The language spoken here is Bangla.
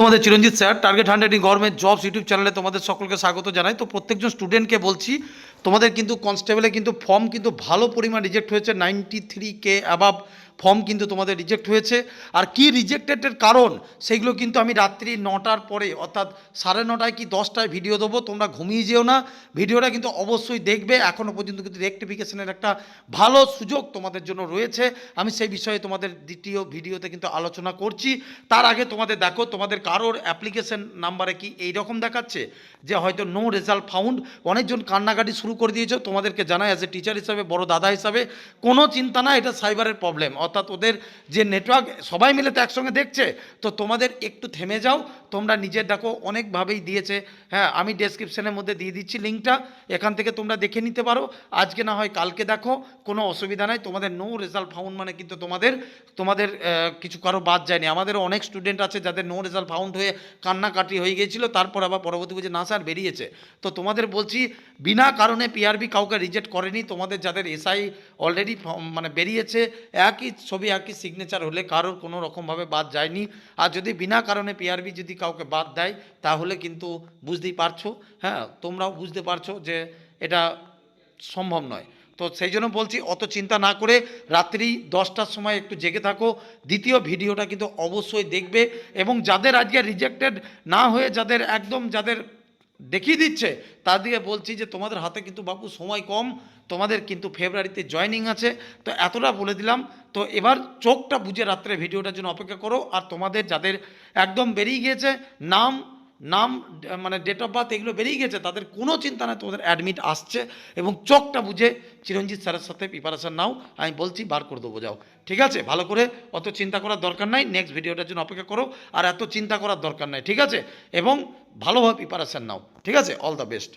তোমাদের Chiranjit sir target hundred government jobs YouTube চ্যানেলে তোমাদের সকলকে স্বাগত জানাই। তো প্রত্যেকজন স্টুডেন্টকে বলছি, তোমাদের কিন্তু কনস্টেবলে কিন্তু ফর্ম কিন্তু ভালো পরিমাণ রিজেক্ট হয়েছে ninety three K above form কিন্তু তোমাদের রিজেক্ট হয়েছে। আর কি রিজেক্টেডের কারণ, সেগুলো কিন্তু আমি রাত্রি নটার পরে, অর্থাৎ সাড়ে নটায় কি দশটায় ভিডিও দেবো, তোমরা ঘুমিয়ে যেও না। ভিডিওটা কিন্তু অবশ্যই দেখবে এখনও পর্যন্ত কিন্তু রেক্টিফিকেশনের একটা ভালো সুযোগ তোমাদের জন্য রয়েছে। আমি সেই বিষয়ে তোমাদের দ্বিতীয় ভিডিওতে কিন্তু আলোচনা করছি। তার আগে তোমাদের দেখো, তোমাদের কারোর অ্যাপ্লিকেশন নাম্বারে কি এই রকম দেখাচ্ছে? যে হয়তো নো রেজাল্ট ফাউন্ড অনেকজন কান্নাকাটি শুরু করে দিয়েছ। তোমাদেরকে জানাই অ্যাজ এ টিচার হিসাবে, বড় দাদা হিসাবে, কোনো চিন্তা না, এটা সাইবারের প্রবলেম অর্থাৎ ওদের যে নেটওয়ার্ক সবাই মিলে তো একসঙ্গে দেখছে। তো তোমাদের একটু থেমে যাও, তোমরা নিজের দেখো, অনেকভাবেই দিয়েছে। হ্যাঁ আমি ডেসক্রিপশনের মধ্যে দিয়ে দিচ্ছি লিঙ্কটা এখান থেকে তোমরা দেখে নিতে পারো। আজকে না হয় কালকে দেখো, কোনো অসুবিধা নাই। তোমাদের নো রেজাল্ট ফাউন্ড মানে কিন্তু তোমাদের তোমাদের কিছু কারও বাদ যায়নি। আমাদেরও অনেক স্টুডেন্ট আছে যাদের নো রেজাল্ট ফাউন্ড হয়ে কান্নাকাটি হয়ে গিয়েছিল, তারপর আবার পরবর্তী বুঝে না স্যার বেরিয়েছে। তো তোমাদের বলছি, বিনা কারণে পিআরবি কাউকে রিজেক্ট করেনি। তোমাদের যাদের এসআই অলরেডি মানে বেরিয়েছে, একই ছবি একই সিগনেচার হলে কারোর কোনো রকমভাবে বাদ যায়নি। আর যদি বিনা কারণে পিআরবি যদি কাউকে বাদ দেয়, তাহলে কিন্তু বুঝতেই পারছ হ্যাঁ তোমরাও বুঝতে পারছ যে এটা সম্ভব নয়। তো সেই জন্য বলছি, অত চিন্তা না করে রাত্রি দশটার সময় একটু জেগে থাকো। দ্বিতীয় ভিডিওটা কিন্তু অবশ্যই দেখবে। এবং যাদের আজকে রিজেক্টেড না হয়ে, যাদের একদম যাদের দেখিয়ে দিচ্ছে। তার দিয়ে বলছি যে, তোমাদের হাতে কিন্তু বাবু সময় কম, তোমাদের কিন্তু ফেব্রুয়ারিতে জয়নিং আছে। তো এতটা বলে দিলাম। তো এবার চোখটা বুঝে রাত্রে ভিডিওটার জন্য অপেক্ষা করো। আর তোমাদের যাদের একদম বেরিয়ে গিয়েছে, নাম নাম মানে ডেট অফ বার্থ এগুলো বেরিয়ে গেছে, তাদের কোনো চিন্তা নেই, তোমাদের অ্যাডমিট আসছে এবং চোখটা বুঝে চিরঞ্জিত স্যারের সাথে প্রিপারেশান নাও, আমি বলছি বার করে দেবো, যাও। ঠিক আছে? ভালো করে অত চিন্তা করার দরকার নাই নেক্সট ভিডিওটার জন্য অপেক্ষা করো, আর এত চিন্তা করার দরকার নাই, ঠিক আছে? এবং ভালোভাবে প্রিপারেশান নাও, ঠিক আছে? All the best